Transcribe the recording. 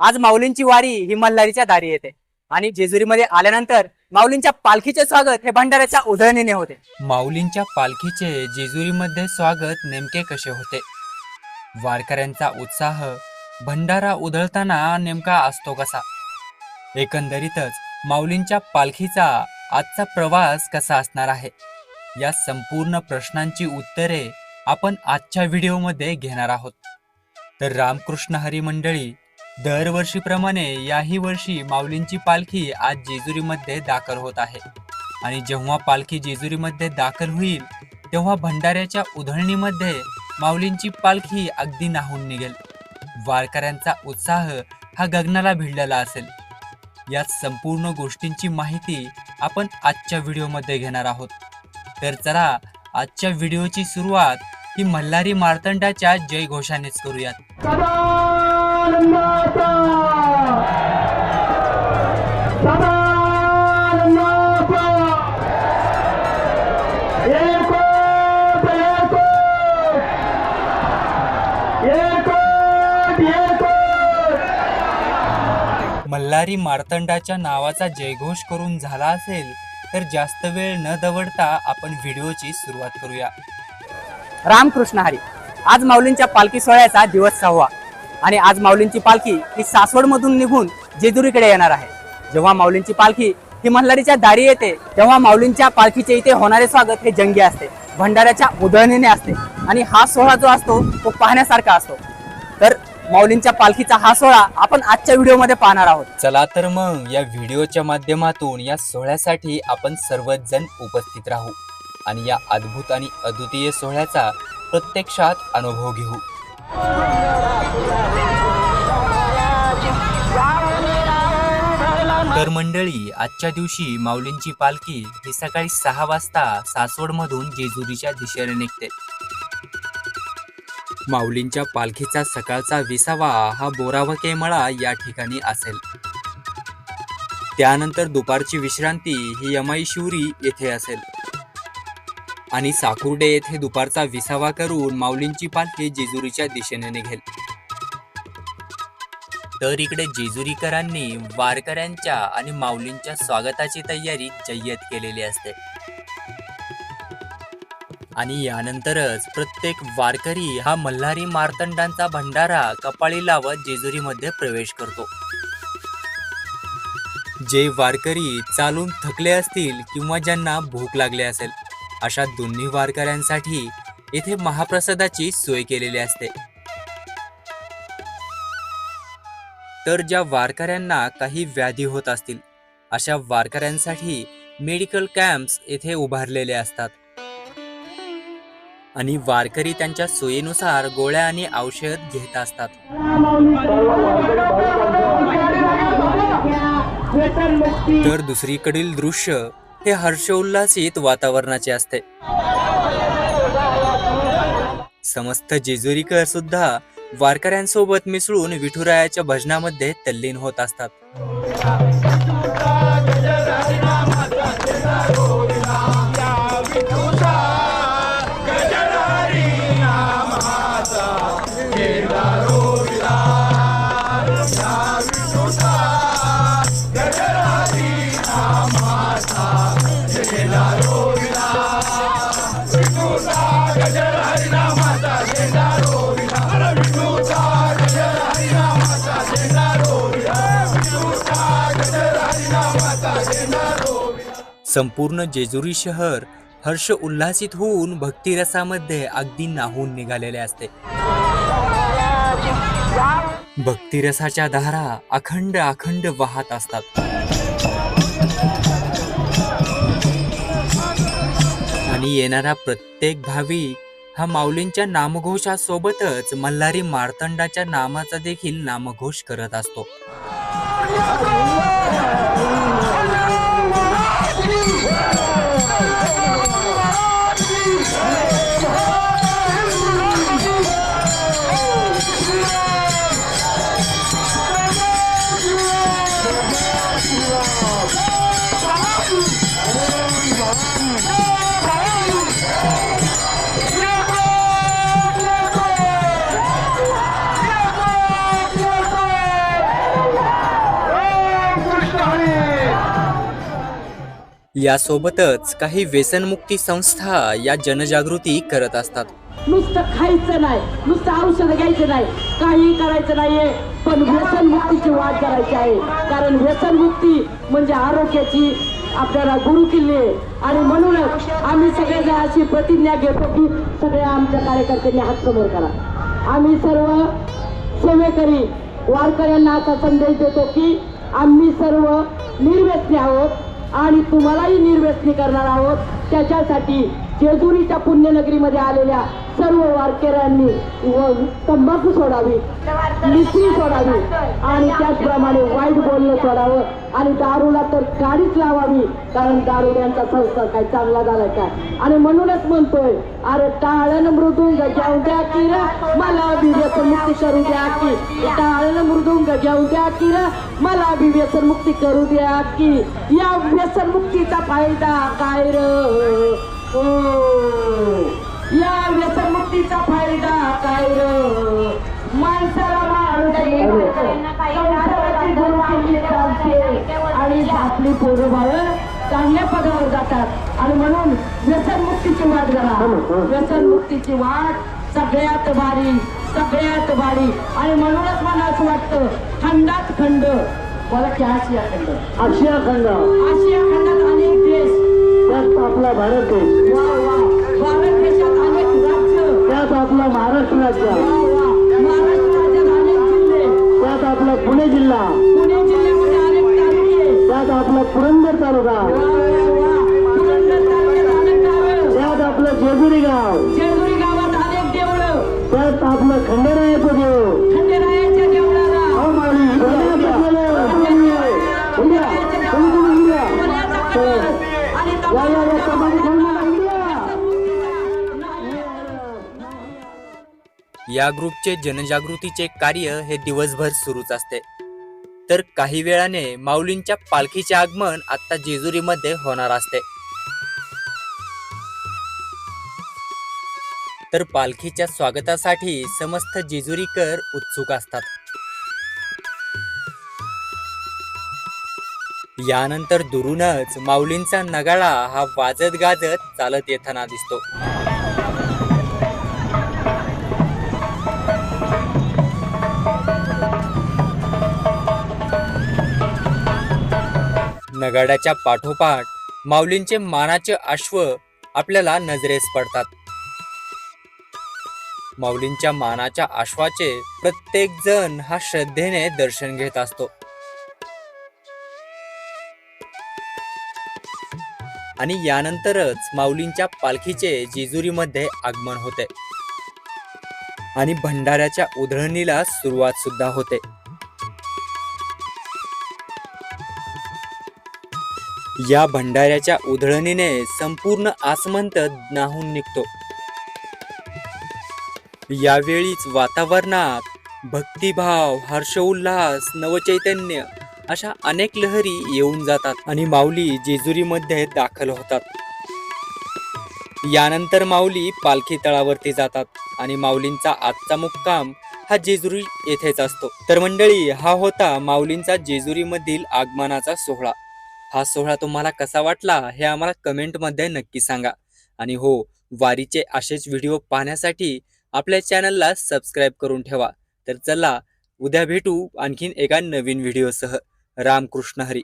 आज माऊलींची वारी ही मल्हारीच्या दारी येते. आणि जेजुरीमध्ये आल्यानंतर माऊलींच्या पालखीचे स्वागत हे भंडाऱ्याच्या उधळणीने होते. माऊलींच्या पालखीचे जेजुरीमध्ये स्वागत नेमके कसे होते? वारकऱ्यांचा उत्साह भंडारा उधळताना नेमका असतो कसा? एकंदरीतच माऊलींच्या पालखीचा आजचा प्रवास कसा असणार आहे? या संपूर्ण प्रश्नांची उत्तरे आपण आजच्या व्हिडिओमध्ये घेणार आहोत. तर रामकृष्ण हरी मंडळी दरवर्षीप्रमाणे याही वर्षी माऊलींची पालखी आज जेजुरीमध्ये दाखल होत आहे. आणि जेव्हा पालखी जेजुरीमध्ये दाखल होईल तेव्हा भंडाऱ्याच्या उधळणीमध्ये माऊलींची पालखी अगदी नाहून निघेल. वारकऱ्यांचा उत्साह हा गगनाला भिडलेला असेल. या संपूर्ण गोष्टींची माहिती आपण आजच्या व्हिडिओमध्ये घेणार आहोत. तर चला आजच्या व्हिडिओची सुरुवात ही मल्हारी मार्तंडाच्या जयघोषानेच करूयात. मल्हारी मार्तंडाच्या नावाचा जयघोष करून झाला असेल तर जास्त वेळ न दवडता आपण व्हिडिओची सुरुवात करूया. रामकृष्ण हरी आज माऊलींच्या पालखी सोहळ्याचा दिवस सहावा आणि आज माऊलींची पालखी ही सासवड मधून निघून जेजुरीकडे येणार आहे. जेव्हा माऊलींची पालखी ही मल्हारीच्या दारी येते तेव्हा माऊलींच्या पालखीचे इथे होणारे स्वागत हे जंगी असते भंडाऱ्याच्या उधळणीने असते आणि हा सोहळा जो असतो तो पाहण्यासारखा असतो. माऊलींच्या पालखीचा हा सोहळा आपण आजच्या व्हिडिओमध्ये पाहणार आहोत. चला तर मग या व्हिडिओच्या माध्यमातून या सोहळ्यासाठी आपण सर्वच जण उपस्थित राहू आणि या अद्भुत आणि अद्वितीय सोहळ्याचा प्रत्यक्षात अनुभव घेऊ. तर मंडळी आजच्या दिवशी माऊलींची पालखी ही सकाळी सहा वाजता सासवडमधून जेजुरीच्या दिशेने निघते. माऊलींच्या पालखीचा सकाळचा विसावा हा बोराव केमळा या ठिकाणी असेल. त्यानंतर दुपारची विश्रांती ही यमाई शिवरी येथे असेल. आणि साकुर्डे येथे दुपारचा विसावा करून माऊलींची पालखी जेजुरीच्या दिशेने निघेल. तर इकडे जेजुरीकरांनी वारकऱ्यांच्या आणि माऊलींच्या स्वागताची तयारी जय्यत केलेली असते. आणि यानंतरच प्रत्येक वारकरी हा मल्हारी मार्तंडांचा भंडारा कपाळी लावत जेजुरीमध्ये प्रवेश करतो. जे वारकरी चालून थकले असतील किंवा ज्यांना भूक लागली असेल अशा दोन्ही वारकऱ्यांसाठी येथे महाप्रसादाची सोय केलेली असते. तर ज्या वारकऱ्यांना काही व्याधी होत असतील अशा वारकऱ्यांसाठी मेडिकल कॅम्प्स येथे उभारलेले असतात. आणि वारकरी त्यांच्या सोयीनुसार गोळ्या आणि औषध घेत असतात. तर दुसरीकडील दृश्य हे हर्षोल्लासित वातावरणाचे असते. समस्त जेजुरीकर सुद्धा वारकऱ्यांसोबत मिसळून विठुरायाच्या भजनामध्ये तल्लीन होत असतात. संपूर्ण जेजुरी शहर हर्ष उल्हासित होऊन भक्तिरसामध्ये अगदी नाहून निघालेले असते. भक्तिरसाच्या धारा अखंड अखंड वाहत असतात. आणि येणारा प्रत्येक भाविक हा माऊलींच्या नामघोषासोबतच मल्हारी मार्तंडाच्या नामाचा देखील नामघोष करत असतो. Thank you. यासोबतच काही व्यसनमुक्ती संस्था या जनजागृती करत असतात. नुसतं खायचं नाही नुसतं औषध घ्यायचं नाही काही करायचं नाहीये. पण व्यसनमुक्तीची वाट करायची आहे. कारण व्यसनमुक्ती म्हणजे आरोग्याची आपल्याला गुरु किल्ली आणि म्हणूनच आम्ही सगळेजण अशी प्रतिज्ञा घेतो की सगळ्या आमच्या कार्यकर्त्यांनी हात समोर करा. आम्ही सर्व सेवेकरी वारकऱ्यांना असा संदेश देतो की आम्ही सर्व निर्व्यसनी आहोत. आणि तुम्हालाही निर्व्यसनी करणार आहोत. त्याच्यासाठी जेजुरीच्या पुण्यनगरीमध्ये आलेल्या सर्व वारकऱ्यांनी व तंबाखू सोडावी मिसळी सोडावी आणि त्याचप्रमाणे वाईट बोलणं सोडावं आणि दारूला तर गाडीच लावावी कारण दारू यांचा संस्कार काय चांगला झालाय काय? आणि म्हणूनच म्हणतोय अरे टाळण मृदुंग घेऊ द्या किर मला अभिव्यसन मुक्ती करू द्या की. टाळण मृदुंग घेऊ द्या की मला अभिव्यसन मुक्ती करू द्या की. या व्यसन मुक्तीचा फायदा काय र? हो. या व्यसनमुक्तीचा फायदा काय र? माणसाला मारू नये. संसाराची गुरुकिल्ली चालते आणि आपली पोरं बाळ चांगल्या पदावर जातात. आणि म्हणून व्यसनमुक्तीची वाट जरा व्यसनमुक्तीची वाट सगळ्यात भारी सगळ्यात भारी. आणि म्हणूनच मला असं वाटतं खंडात खंड. मला की आशिया खंड. आशिया खंड. आशिया खंडात अनेक देश. त्यात आपला भारत देश वा वा. भारत आपला महाराष्ट्र राज्य त्यात आपला पुणे जिल्हा त्यात आपला पुरंदर तालुका त्यात आपलं जेजुरी गाव त्यात आपलं खंडेरायाचं देव खंडेरायाच्या देवळाला अहो पुण्याचं या ग्रुपचे जनजागृतीचे कार्य हे दिवसभर सुरूच असते. तर काही वेळाने माऊलींच्या पालखीचे आगमन आता जेजुरीमध्ये होणार असते. तर पालखीच्या स्वागतासाठी समस्त जेजुरीकर उत्सुक असतात. यानंतर दुरूनच माऊलींचा नगाळा हा वाजत गाजत चालत येताना दिसतो. नगाड्याच्या पाठोपाठ माऊलींचे मानाचे अश्व आपल्याला नजरेस पडतात. माऊलींच्या मानाच्या अश्वाचे प्रत्येक जण हा श्रद्धेने दर्शन घेत असतो. आणि यानंतरच माऊलींच्या पालखीचे जेजुरीमध्ये आगमन होते. आणि भंडाऱ्याच्या उधळणीला सुरुवात सुद्धा होते. या भंडाऱ्याच्या उधळणीने संपूर्ण आसमंत नाहून निघतो. यावेळीच वातावरणात भक्तिभाव हर्षोल्लास नवचैतन्य अशा अनेक लहरी येऊन जातात आणि माऊली जेजुरीमध्ये दाखल होतात. यानंतर माऊली पालखी तळावरती जातात आणि माऊलींचा आजचा मुक्काम हा जेजुरी येथेच असतो. तर मंडळी हा होता माऊलींचा जेजुरीमधील आगमनाचा सोहळा. हा सोहळा तुम्हाला कसा वाटला हे आम्हाला कमेंटमध्ये नक्की सांगा. आणि हो वारीचे असेच व्हिडिओ पाहण्यासाठी आपल्या चॅनलला सबस्क्राईब करून ठेवा. तर चला उद्या भेटू आणखीन एका नवीन व्हिडिओसह. रामकृष्ण हरी.